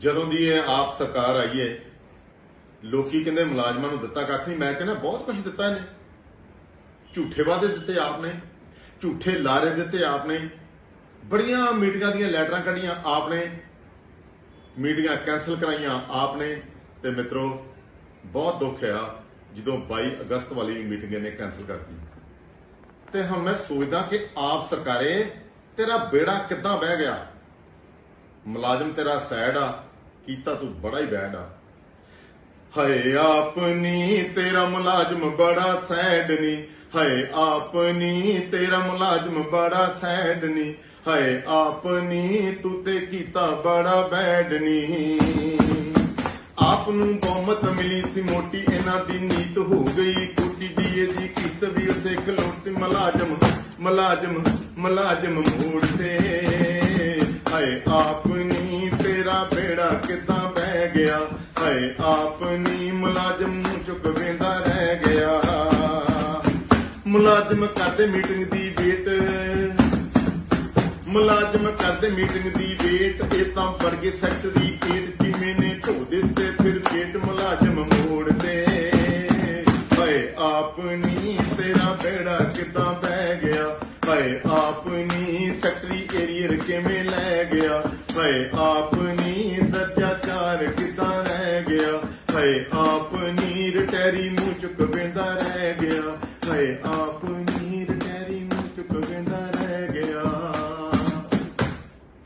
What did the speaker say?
ਜਦੋਂ ਦੀ ਇਹ ਆਪ ਸਰਕਾਰ ਆਈ ਹੈ, ਲੋਕੀ ਕਹਿੰਦੇ ਮੁਲਾਜ਼ਮਾਂ ਨੂੰ ਦਿੱਤਾ ਕੱਖ ਨਹੀਂ। ਮੈਂ ਕਹਿੰਦਾ ਬਹੁਤ ਕੁਝ ਦਿੱਤਾ ਇਹਨੇ। ਝੂਠੇ ਵਾਅਦੇ ਦਿੱਤੇ ਆਪ ਨੇ ਝੂਠੇ ਲਾਰੇ ਦਿੱਤੇ ਆਪ ਨੇ ਬੜੀਆਂ ਮੀਟਿੰਗਾਂ ਦੀਆਂ ਲੈਟਰਾਂ ਕੱਢੀਆਂ ਆਪ ਨੇ ਮੀਟਿੰਗਾਂ ਕੈਨਸਲ ਕਰਾਈਆਂ ਆਪ ਨੇ ਤੇ ਮਿੱਤਰੋ, ਬਹੁਤ ਦੁੱਖ ਆ ਜਦੋਂ 22 ਅਗਸਤ ਵਾਲੀ ਮੀਟਿੰਗ ਇਹਨੇ ਕੈਨਸਲ ਕਰਤੀ। ਤੇ ਹੁਣ ਮੈਂ ਸੋਚਦਾ ਕਿ ਆਪ ਸਰਕਾਰੇ ਤੇਰਾ ਬੇੜਾ ਕਿੱਦਾਂ ਬਹਿ ਗਿਆ? ਮੁਲਾਜ਼ਮ ਤੇਰਾ ਸੈਡ ਆ। ਕੀਤਾ ਤੂੰ ਬੜਾ ਹੀ ਬੈਡ ਆ। ਹਾਏ ਆਪਨੀ ਤੇਰਾ ਮੁਲਾਜ਼ਮ ਬੜਾ ਸੈਡ ਨੀ। ਹਾਏ ਆਪਨੀ ਤੇਰਾ ਮੁਲਾਜ਼ਮ ਬੜਾ ਸੈਡ ਨੀ। ਹਾਏ ਆਪਨੀ ਤੂੰ ਤੇ ਕੀਤਾ ਬੜਾ ਬੈਡ ਨੀ। ਆਪ ਨੂੰ ਬਹੁਮਤ ਮਿਲੀ ਸੀ ਮੋਟੀ, ਇਹਨਾਂ ਦੀ ਨੀਤ ਹੋ ਗਈ ਟੁੱਟੀ। ਦੀਏ ਦੀ ਕਿਸ ਵੀ ਉਸੇ ਖਲੋਤੀ, ਮੁਲਾਜ਼ਮ ਮੁਲਾਜ਼ਮ ਮੁਲਾਜ਼ਮ ਮੋੜ ਤੇ। ਹਏ ਆਪ ਕਿਦਾਂ ਪੈ ਗਿਆ? ਹਾਏ ਆਪਨੀ ਮੁਲਾਜ਼ਮ ਨੂੰ ਚੁੱਕ ਵੇਂਦਾ ਰਹਿ ਗਿਆ। ਮੁਲਾਜ਼ਮ ਕਰਦੇ ਮੀਟਿੰਗ ਦੀ ਵੇਟ। ਮੁਲਾਜ਼ਮ ਕਰਦੇ ਮੀਟਿੰਗ ਦੀ ਵੇਟ। ਇਹ ਤਾਂ ਵਰਗੇ ਸੈਕਟਰੀ ਏਡ ਕਿਵੇਂ ਨੇ ਢੋ ਦਿੱਤੇ, ਫਿਰ ਗੇਟ ਮੁਲਾਜ਼ਮ ਮੋੜਦੇ। ਹਾਏ ਆਪਨੀ ਤੇਰਾ ਬੇੜਾ ਕਿਦਾਂ ਬਹਿ ਗਿਆ? ਹਾਏ ਆਪਨੀ ਸੈਕਟਰੀ ਏਰੀਅਰ ਕਿਵੇਂ ਲੈ ਗਿਆ? ਆਪ ਨੀਰ ਟੈਰੀ ਮੂੰਹ ਚੁੱਕ ਵੇਂਦਾ ਰਹਿ ਗਿਆ। ਹਏ, ਆਪ ਨੀਰ ਟੈਰੀ ਮੂੰਹ ਚੁੱਕ ਵੇਂਦਾ ਰਹਿ ਗਿਆ।